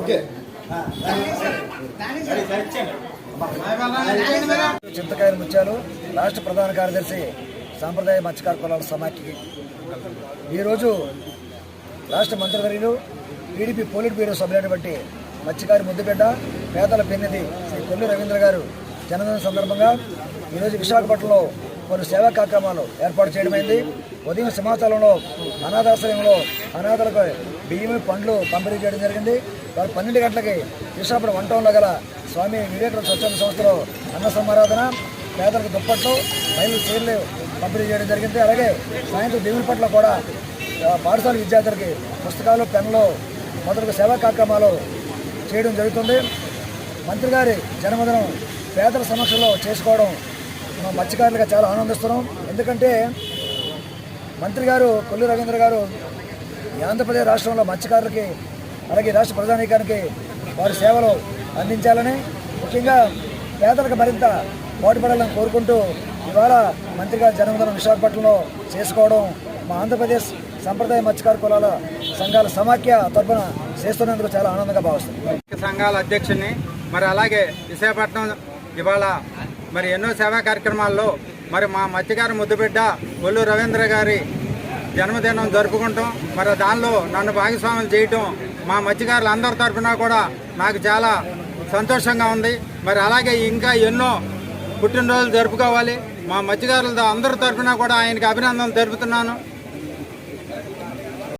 Okay. చింతకాయల ముత్యాలు రాష్ట్ర ప్రధాన కార్యదర్శి సాంప్రదాయ మత్స్యకార కులాల సమాఖ్యకి. ఈరోజు రాష్ట్ర మంత్రివర్యులు టీడీపీ పోలిట్ బ్యూరో సభ్యులైనటువంటి మత్స్యకారి ముద్దుబిడ్డ పేదల పెన్నిధి శ్రీ కొల్లు రవీంద్ర గారు జన్మదిన సందర్భంగా ఈరోజు విశాఖపట్నంలో కొన్ని సేవా కార్యక్రమాలు ఏర్పాటు చేయడమైంది ఉదయం సింహాచలంలో అనాథాశ్రయంలో అనాథలకు బియ్యం పండ్లు పంపిణీ చేయడం జరిగింది. వారు పన్నెండు గంటలకి కృష్ణాపురం వన్ టౌన్లో గల స్వామి వివేకానంద స్వచ్ఛంద సంస్థలో అన్న సమారాధన పేదలకు దుప్పట్లు మహిళలు చీరలు పంపిణీ చేయడం జరిగింది. అలాగే సాయంత్రం దేవుని పట్ల కూడా పాఠశాల విద్యార్థులకి పుస్తకాలు పెన్నులు మొదలగు సేవా కార్యక్రమాలు చేయడం జరుగుతుంది. మంత్రి గారి జన్మదినం పేదల సమక్షంలో చేసుకోవడం మనం మత్స్యకారులుగా చాలా ఆనందిస్తున్నాం. ఎందుకంటే మంత్రి గారు కొల్లు రవీంద్ర గారు ఈ ఆంధ్రప్రదేశ్ రాష్ట్రంలో మత్స్యకారులకి అలాగే రాష్ట్ర ప్రధానికానికి వారి సేవలు అందించాలని ముఖ్యంగా పేదలకు మరింత పాటుపడాలని కోరుకుంటూ ఇవాళ మంత్రి గారి జన్మదినం విశాఖపట్నంలో చేసుకోవడం మా ఆంధ్రప్రదేశ్ సంప్రదాయ మత్స్యకార కులాల సంఘాల సమాఖ్య తరఫున చేస్తున్నందుకు చాలా ఆనందంగా భావిస్తుంది సంఘాల అధ్యక్షుడిని మరి అలాగే విశాఖపట్నం ఇవాళ మరి ఎన్నో సేవా కార్యక్రమాల్లో మరి మా మత్స్యకారు ముద్దుబిడ్డ ఒళ్ళు రవీంద్ర గారి జన్మదినం జరుపుకుంటాం. మరి దానిలో నన్ను భాగస్వాములు చేయటం మా మత్స్యకారులు అందరి తరఫున కూడా నాకు చాలా సంతోషంగా ఉంది. మరి అలాగే ఇంకా ఎన్నో పుట్టినరోజులు జరుపుకోవాలి. మా మత్స్యకారులతో అందరి తరఫున కూడా ఆయనకి అభినందనలు తెలుపుతున్నాను.